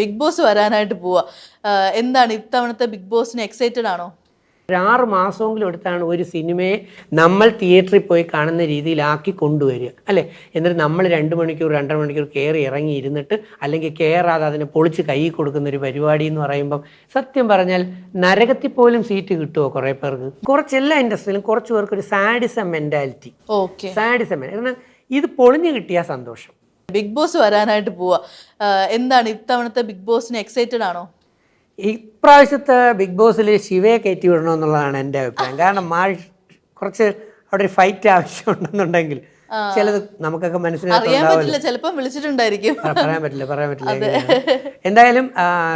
Big boss വരാനായിട്ട് പോവാ. എന്താണ് ഇത്തവണത്തെ ബിഗ് ബോസിന് എക്സൈറ്റഡ് ആണോ? ഒരു ആറ് മാസമെങ്കിലും എടുത്താണ് ഒരു സിനിമയെ നമ്മൾ തിയേറ്ററിൽ പോയി കാണുന്ന രീതിയിലാക്കി കൊണ്ടുവരിക. അല്ലേ? എന്നിട്ട് നമ്മൾ രണ്ട് മണിക്കൂർ രണ്ടര മണിക്കൂർ കയറി ഇറങ്ങി ഇരുന്നിട്ട് അല്ലെങ്കിൽ കയറാതെ അതിനെ പൊളിച്ച് കൈ കൊടുക്കുന്ന ഒരു പരിപാടി എന്ന് പറയുമ്പം സത്യം പറഞ്ഞാൽ നരകത്തിൽ പോലും സീറ്റ് കിട്ടുമോ കുറേ പേർക്ക്? കുറച്ച് എല്ലാ ഇൻഡസ്ട്രിയിലും കുറച്ച് പേർക്ക് ഒരു സാഡിസം മെന്റാലിറ്റി ഓക്കെ സാഡിസം കാരണം ഇത് പൊളിഞ്ഞു കിട്ടിയ സന്തോഷം. ബിഗ് ബോസ് വരാനായിട്ട് പോവാ. എന്താണ് ഇത്തവണത്തെ ബിഗ് ബോസിന് എക്സൈറ്റഡ് ആണോ? ഇപ്രാവശ്യത്തെ ബിഗ് ബോസിൽ ശിവയെ കയറ്റി വിടണമെന്നുള്ളതാണ് എന്റെ അഭിപ്രായം. കാരണം മാഷ് കുറച്ച് അവിടെ ഒരു ഫൈറ്റ് ആവശ്യമുണ്ടെന്നുണ്ടെങ്കിൽ ചിലത് നമുക്കൊക്കെ മനസ്സിലാക്കാൻ പറ്റില്ല ചിലപ്പം വിളിച്ചിട്ടുണ്ടായിരിക്കും. പറയാൻ പറ്റില്ല പറയാൻ പറ്റില്ല. എന്തായാലും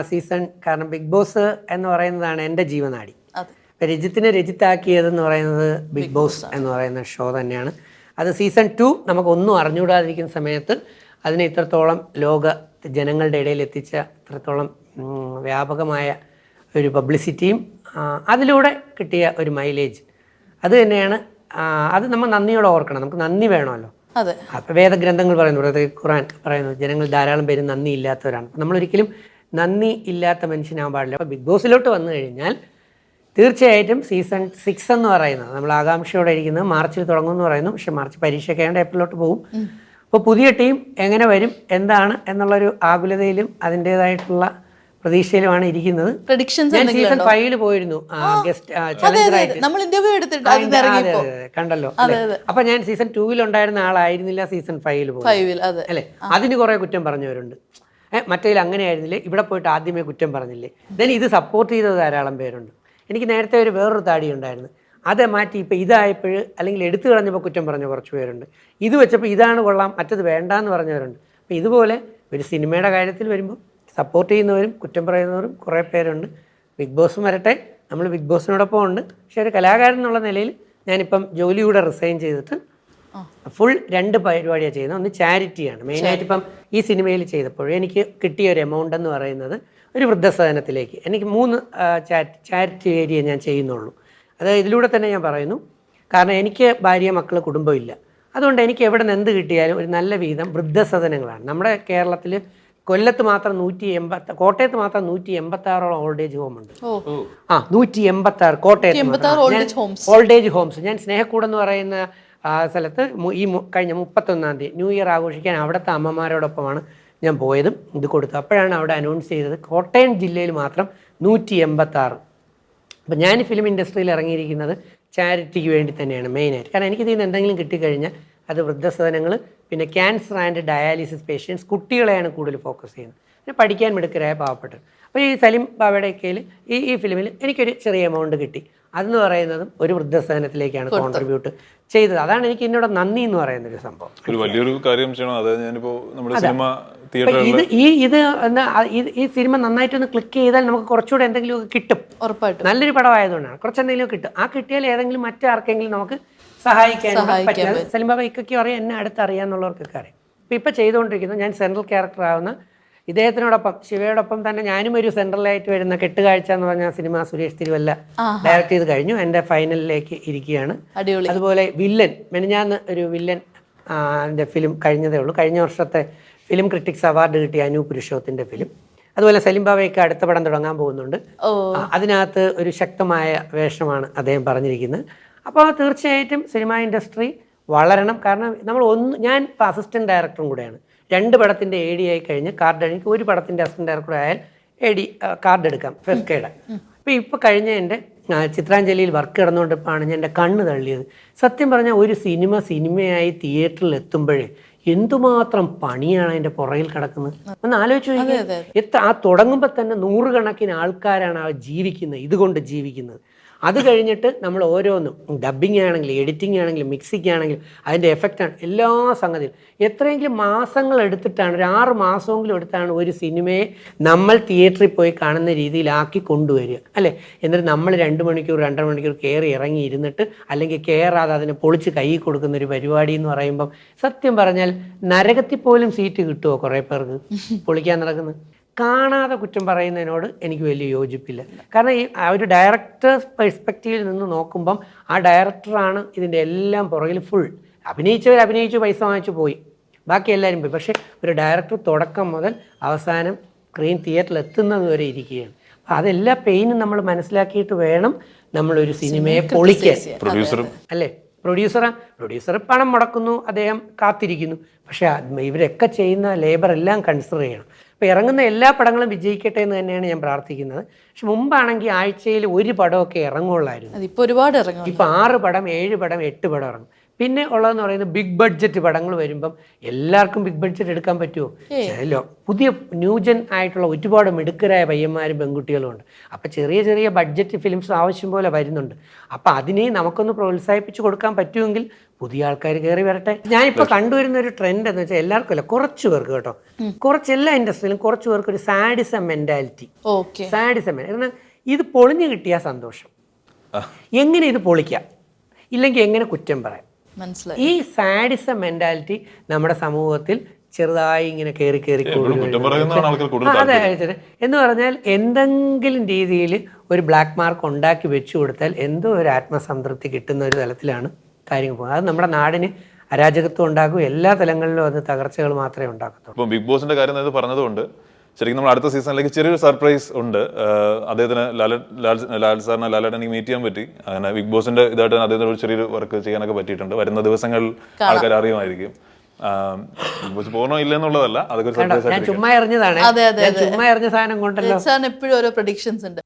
സീസൺ കാരണം ബിഗ് ബോസ് എന്ന് പറയുന്നതാണ് എന്റെ ജീവനാടി. രജിത്തിനെ രജിത്താക്കിയതെന്ന് പറയുന്നത് ബിഗ് ബോസ് എന്ന് പറയുന്ന ഷോ തന്നെയാണ്. അത് സീസൺ ടു നമുക്കൊന്നും അറിഞ്ഞുകൂടാതിരിക്കുന്ന സമയത്ത് അതിനെ ഇത്രത്തോളം ലോക ജനങ്ങളുടെ ഇടയിൽ എത്തിച്ച ഇത്രത്തോളം വ്യാപകമായ ഒരു പബ്ലിസിറ്റിയും അതിലൂടെ കിട്ടിയ ഒരു മൈലേജ്. അത് തന്നെയാണ് അത് നമ്മൾ നന്ദിയോടെ ഓർക്കണം. നമുക്ക് നന്ദി വേണമല്ലോ. അതെ. അപ്പം വേദഗ്രന്ഥങ്ങൾ പറയുന്നു ഖുറാൻ പറയുന്നു ജനങ്ങൾ ധാരാളം പേര് നന്ദി ഇല്ലാത്തവരാണ് നമ്മൾ നമ്മളൊരിക്കലും നന്ദി ഇല്ലാത്ത മനുഷ്യനാകാൻ പാടില്ല. അപ്പോൾ ബിഗ് ബോസിലോട്ട് വന്നു കഴിഞ്ഞാൽ തീർച്ചയായിട്ടും സീസൺ സിക്സ് എന്ന് പറയുന്നത് നമ്മൾ ആകാംക്ഷയോടെ ഇരിക്കുന്നത് മാർച്ചിൽ തുടങ്ങുമെന്ന് പറയുന്നു. പക്ഷെ മാർച്ച് പരീക്ഷയൊക്കെ ആയതുകൊണ്ട് ഏപ്രിലോട്ട് പോകും. അപ്പോൾ പുതിയ ടീം എങ്ങനെ വരും എന്താണ് എന്നുള്ളൊരു ആകുലതയിലും അതിന്റേതായിട്ടുള്ള പ്രതീക്ഷയിലുമാണ് ഇരിക്കുന്നത്. സീസൺ ഫൈവിൽ പോയിരുന്നു. കണ്ടല്ലോ? അപ്പൊ ഞാൻ സീസൺ ടൂവിൽ ഉണ്ടായിരുന്ന ആളായിരുന്നില്ല സീസൺ ഫൈവിൽ പോയി അല്ലെ അതെ. അല്ലേ? അതിന് കുറെ കുറ്റം പറഞ്ഞവരുണ്ട്. ഏഹ് മറ്റേതിൽ അങ്ങനെ ആയിരുന്നില്ലേ ഇവിടെ പോയിട്ട് ആദ്യമേ കുറ്റം പറഞ്ഞില്ലേ? ദെൻ ഇത് സപ്പോർട്ട് ചെയ്ത ധാരാളം പേരുണ്ട്. എനിക്ക് നേരത്തെ ഒരു വേറൊരു താടി ഉണ്ടായിരുന്നു. അത് മാറ്റി ഇപ്പം ഇതായപ്പോൾ അല്ലെങ്കിൽ എടുത്തു കളഞ്ഞപ്പോൾ കുറ്റം പറഞ്ഞ കുറച്ച് പേരുണ്ട്. ഇത് വെച്ചപ്പോൾ ഇതാണ് കൊള്ളാം മറ്റത് വേണ്ടാന്ന് പറഞ്ഞവരുണ്ട്. അപ്പോൾ ഇതുപോലെ ഒരു സിനിമയുടെ കാര്യത്തിൽ വരുമ്പോൾ സപ്പോർട്ട് ചെയ്യുന്നവരും കുറ്റം പറയുന്നവരും കുറേ പേരുണ്ട്. ബിഗ് ബോസ് വരട്ടെ നമ്മൾ ബിഗ് ബോസിനോടൊപ്പം ഉണ്ട്. പക്ഷേ ഒരു കലാകാരൻ എന്നുള്ള നിലയിൽ ഞാനിപ്പം ജോലിയൂടെ റിസൈൻ ചെയ്തിട്ട് ഫുൾ രണ്ട് പരിപാടിയാണ് ചെയ്യുന്നത്. ഒന്ന് ചാരിറ്റിയാണ് മെയിനായിട്ട് ഇപ്പം ഈ സിനിമയിൽ ചെയ്തപ്പോഴും എനിക്ക് കിട്ടിയ ഒരു എമൗണ്ട് എന്ന് പറയുന്നത് ഒരു വൃദ്ധസദനത്തിലേക്ക്. എനിക്ക് മൂന്ന് ചാരിറ്റി ഏരിയ ഞാൻ ചെയ്യുന്നുള്ളൂ. അത് ഇതിലൂടെ തന്നെ ഞാൻ പറയുന്നു. കാരണം എനിക്ക് ഭാര്യ മക്കൾ കുടുംബമില്ല അതുകൊണ്ട് എനിക്ക് എവിടെ നിന്ന് എന്ത് കിട്ടിയാലും ഒരു നല്ല വീതം വൃദ്ധസദനങ്ങളാണ്. നമ്മുടെ കേരളത്തിൽ കൊല്ലത്ത് മാത്രം നൂറ്റി എൺപത്തി കോട്ടയത്ത് മാത്രം നൂറ്റി എൺപത്തി ആറോളം ഓൾഡ് ഏജ് ഹോം ഉണ്ട് ആ നൂറ്റി എൺപത്തി ആറ് കോട്ടയത്ത്. ഓൾഡ് ഏജ് ഹോംസ് ഞാൻ സ്നേഹക്കൂടെന്ന് പറയുന്ന ആ, സ്ഥലത്ത് ഈ കഴിഞ്ഞ മുപ്പത്തൊന്നാം തീയതി ന്യൂ ഇയർ ആഘോഷിക്കാൻ അവിടുത്തെ അമ്മമാരോടൊപ്പമാണ് ഞാൻ പോയതും ഇത് കൊടുത്തു അപ്പോഴാണ് അവിടെ അനൗൺസ് ചെയ്തത് കോട്ടയം ജില്ലയിൽ മാത്രം നൂറ്റി എൺപത്താറ് അപ്പം ഞാൻ ഫിലിം ഇൻഡസ്ട്രിയിൽ ഇറങ്ങിയിരിക്കുന്നത് ചാരിറ്റിക്ക് വേണ്ടി തന്നെയാണ് മെയിനായിട്ട് കാരണം എനിക്കിതിൽ നിന്ന് എന്തെങ്കിലും കിട്ടിക്കഴിഞ്ഞാൽ അത് വൃദ്ധസദനങ്ങൾ പിന്നെ ക്യാൻസർ ആൻഡ് ഡയാലിസിസ് പേഷ്യൻസ് കുട്ടികളെയാണ് കൂടുതൽ ഫോക്കസ് ചെയ്യുന്നത്. പിന്നെ പഠിക്കാൻ മിടുക്കരായ പാവപ്പെട്ടത് അപ്പോൾ ഈ സലിം ബാബയുടെ കയ്യിൽ ഈ ഈ ഫിലിമിൽ എനിക്കൊരു ചെറിയ എമൗണ്ട് കിട്ടി. അതെന്ന് പറയുന്നതും ഒരു വൃദ്ധസദനത്തിലേക്കാണ് കോൺട്രിബ്യൂട്ട് ചെയ്തത്. അതാണ് എനിക്ക് എന്നോട് നന്ദി എന്ന് പറയുന്ന ഒരു സംഭവം. ഒരു വലിയൊരു കാര്യം ചെയ്യണം. അതായത് ഞാനിപ്പോ നമ്മുടെ സിനിമ അപ്പൊ തിയേറ്ററിൽ ഇത് ഈ ഇത് ഈ സിനിമ നന്നായിട്ടൊന്ന് ക്ലിക്ക് ചെയ്താൽ നമുക്ക് കുറച്ചുകൂടെ എന്തെങ്കിലും കിട്ടും. ഉറപ്പായിട്ടും. നല്ലൊരു പടമായതുകൊണ്ടാണ്. കുറച്ച് എന്തെങ്കിലും കിട്ടും. ആ കിട്ടിയാൽ ഏതെങ്കിലും മറ്റാർക്കെങ്കിലും നമുക്ക് സഹായിക്കാൻ പറ്റും. സലിംബാബ ഇക്കൊക്കെ അറിയാം എന്നെ അടുത്ത് അറിയാന്നുള്ളവർക്കൊക്കെ അറിയാം. ഇപ്പം ഇപ്പം ചെയ്തുകൊണ്ടിരിക്കുന്നത് ഞാൻ സെൻട്രൽ ക്യാരക്ടർ ആവുന്ന ഇദ്ദേഹത്തിനോടൊപ്പം ശിവയോടൊപ്പം തന്നെ ഞാനും ഒരു സെൻട്രലായിട്ട് വരുന്ന കെട്ടുകാഴ്ച എന്ന് പറഞ്ഞ സിനിമ സുരേഷ് തിരുവല്ല ഡയറക്ട് ചെയ്ത് കഴിഞ്ഞു. എന്റെ ഫൈനലിലേക്ക് ഇരിക്കുകയാണ്. അതുപോലെ വില്ലൻ മെനഞ്ഞാന്ന് ഒരു വില്ലൻ എന്റെ ഫിലിം കഴിഞ്ഞതേ ഉള്ളൂ. കഴിഞ്ഞ വർഷത്തെ ഫിലിം ക്രിറ്റിക്സ് അവാർഡ് കിട്ടിയ അനു പുരുഷോത്തിന്റെ ഫിലിം. അതുപോലെ സലിം ബാബയ്ക്ക് അടുത്ത പടം തുടങ്ങാൻ പോകുന്നുണ്ട്. അതിനകത്ത് ഒരു ശക്തമായ വേഷമാണ് അദ്ദേഹം പറഞ്ഞിരിക്കുന്നത്. അപ്പോൾ തീർച്ചയായിട്ടും സിനിമ ഇൻഡസ്ട്രി വളരണം. കാരണം നമ്മൾ ഒന്ന് ഞാൻ ഇപ്പോൾ അസിസ്റ്റന്റ് ഡയറക്ടറും കൂടെയാണ്. രണ്ട് പടത്തിന്റെ എ ഡി ആയി കഴിഞ്ഞ് കാർഡ് എനിക്ക് ഒരു പടത്തിന്റെ അസിസ്റ്റന്റ് ഡയറക്ടർ ആയാൽ എ ഡി കാർഡ് എടുക്കാം എയ്ഡ് അപ്പോൾ ഇപ്പോൾ കഴിഞ്ഞ എന്റെ ചിത്രാഞ്ജലിയിൽ വർക്ക് കിടന്നുകൊണ്ടിപ്പാണ് ഞാൻ എന്റെ കണ്ണ് തള്ളിയത്. സത്യം പറഞ്ഞാൽ ഒരു സിനിമ സിനിമയായി തിയേറ്ററിൽ എത്തുമ്പോഴേ എന്തുമാത്രം പണിയാണ് അതിന്റെ പുറകിൽ കിടക്കുന്നത്? ഒന്ന് ആലോചിച്ച് നോക്കിയാൽ എത്ര ആ തുടങ്ങുമ്പോൾ തന്നെ നൂറുകണക്കിന് ആൾക്കാരാണ് ആ ജീവിക്കുന്നത് ഇതുകൊണ്ട് ജീവിക്കുന്നത്. അത് കഴിഞ്ഞിട്ട് നമ്മൾ ഓരോന്നും ഡബിങ് ആണെങ്കിലും എഡിറ്റിംഗ് ആണെങ്കിലും മിക്സിങ് ആണെങ്കിലും അതിന്റെ ആണ് എല്ലാ സംഗതിയും എത്രയെങ്കിലും മാസങ്ങൾ എടുത്തിട്ടാണ് ഒരു ആറ് മാസമെങ്കിലും എടുത്താണ് ഒരു സിനിമയെ നമ്മൾ തിയേറ്ററിൽ പോയി കാണുന്ന രീതിയിലാക്കി കൊണ്ടുവരിക. അല്ലേ? എന്നിട്ട് നമ്മൾ രണ്ട് മണിക്കൂർ രണ്ടര മണിക്കൂർ കയറി ഇറങ്ങി ഇരുന്നിട്ട് അല്ലെങ്കിൽ കയറാതെ അതിനെ പൊളിച്ച് കൈ കൊടുക്കുന്ന ഒരു പരിപാടി എന്ന് പറയുമ്പം സത്യം പറഞ്ഞാൽ നരകത്തിൽ പോലും സീറ്റ് കിട്ടുമോ കുറേ പേർക്ക്? പൊളിക്കാൻ നടക്കുന്നത് കാണാതെ കുറ്റം പറയുന്നതിനോട് എനിക്ക് വലിയ യോജിപ്പില്ല. കാരണം ഈ ആ ഒരു ഡയറക്ടേഴ്സ് പെർസ്പെക്റ്റീവിൽ നിന്ന് നോക്കുമ്പം ആ ഡയറക്ടറാണ് ഇതിന്റെ എല്ലാം പുറകിൽ ഫുൾ അഭിനയിച്ചവർ അഭിനയിച്ചു പൈസ വാങ്ങിച്ചു പോയി. ബാക്കി എല്ലാവരും പോയി. പക്ഷേ ഒരു ഡയറക്ടർ തുടക്കം മുതൽ അവസാനം സ്ക്രീൻ തിയേറ്ററിൽ എത്തുന്നത് വരെ ഇരിക്കുകയാണ്. അപ്പം അതെല്ലാ പെയിനും നമ്മൾ മനസ്സിലാക്കിയിട്ട് വേണം നമ്മളൊരു സിനിമയെ പൊളിക്കാൻ. പ്രൊഡ്യൂസറും അല്ലേ? പ്രൊഡ്യൂസർ പ്രൊഡ്യൂസർ പണം മുടക്കുന്നു. അദ്ദേഹം കാത്തിരിക്കുന്നു. പക്ഷേ ഇവരൊക്കെ ചെയ്യുന്ന ലേബർ എല്ലാം കൺസിഡർ ചെയ്യണം. അപ്പോൾ ഇറങ്ങുന്ന എല്ലാ പടങ്ങളും വിജയിക്കട്ടെ എന്ന് തന്നെയാണ് ഞാൻ പ്രാർത്ഥിക്കുന്നത്. പക്ഷെ മുമ്പാണെങ്കിൽ ആഴ്ചയിൽ ഒരു പടമൊക്കെ ഇറങ്ങുള്ളായിരുന്നു ഇപ്പോൾ ഒരുപാട് ഇറങ്ങും ഇപ്പോൾ ആറ് പടം ഏഴ് പടം എട്ട് പടം ഇറങ്ങും. പിന്നെ ഉള്ളതെന്ന് പറയുന്നത് ബിഗ് ബഡ്ജറ്റ് പടങ്ങൾ വരുമ്പം എല്ലാവർക്കും ബിഗ് ബഡ്ജറ്റ് എടുക്കാൻ പറ്റുമോ? ചിലോ. പുതിയ ന്യൂജൻ ആയിട്ടുള്ള ഒരുപാട് മിടുക്കരായ പയ്യന്മാരും പെൺകുട്ടികളും ഉണ്ട്. അപ്പം ചെറിയ ചെറിയ ബഡ്ജറ്റ് ഫിലിംസ് ആവശ്യം പോലെ വരുന്നുണ്ട്. അപ്പം അതിനെ നമുക്കൊന്ന് പ്രോത്സാഹിപ്പിച്ച് കൊടുക്കാൻ പറ്റുമെങ്കിൽ പുതിയ ആൾക്കാർ കയറി വരട്ടെ. ഞാനിപ്പോൾ കണ്ടുവരുന്ന ഒരു ട്രെൻഡ് എന്ന് വെച്ചാൽ എല്ലാവർക്കും അല്ല കുറച്ച് പേർക്ക് കേട്ടോ. കുറച്ച് എല്ലാ ഇൻഡസ്ട്രിയിലും കുറച്ച് പേർക്ക് ഒരു സാഡിസം മെന്റാലിറ്റി ഓക്കെ. സാഡിസം കാരണം ഇത് പൊളിഞ്ഞു കിട്ടിയ സന്തോഷം. എങ്ങനെ ഇത് പൊളിക്കാം? ഇല്ലെങ്കിൽ എങ്ങനെ കുറ്റം പറയാം? മനസ്സിലായി. ഈ സാഡിസം മെന്റാലിറ്റി നമ്മുടെ സമൂഹത്തിൽ ചെറുതായി ഇങ്ങനെ കയറി കയറി അതെ. എന്ന് പറഞ്ഞാൽ എന്തെങ്കിലും രീതിയിൽ ഒരു ബ്ലാക്ക് മാർക്ക് ഉണ്ടാക്കി വെച്ചു കൊടുത്താൽ എന്തോ ഒരു ആത്മസംതൃപ്തി കിട്ടുന്ന ഒരു തലത്തിലാണ് കാര്യങ്ങൾ പോകുന്നത്. അത് നമ്മുടെ നാടിന് അരാജകത്വം ഉണ്ടാക്കും. എല്ലാ തലങ്ങളിലും അത് തകർച്ചകൾ മാത്രമേ ഉണ്ടാക്കത്തുള്ളൂ. ഇപ്പം ബിഗ് ബോസിന്റെ കാര്യം പറഞ്ഞതുകൊണ്ട് ശരിക്കും നമ്മൾ അടുത്ത സീസണിലേക്ക് ചെറിയൊരു സർപ്രൈസ് ഉണ്ട്. അദ്ദേഹത്തിന് ലാൽ ലാൽ സാറിനെ ലാലേട്ടൻ എനിക്ക് മീറ്റ് ചെയ്യാൻ പറ്റി. അങ്ങനെ ബിഗ് ബോസിന്റെ ഇതായിട്ട് അദ്ദേഹത്തിന് ഒരു ചെറിയൊരു വർക്ക് ചെയ്യാനൊക്കെ പറ്റിയിട്ടുണ്ട്. വരുന്ന ദിവസങ്ങളിൽ ആൾക്കാർ അറിയുമായിരിക്കും. അതൊക്കെ ചുമ്മാ എറിഞ്ഞതാണ്. ചുമ്മാ എറിഞ്ഞ സാധനം കൊണ്ടല്ലോ. എപ്പോഴും ഓരോ പ്രഡിക്ഷൻസ് ഉണ്ട്.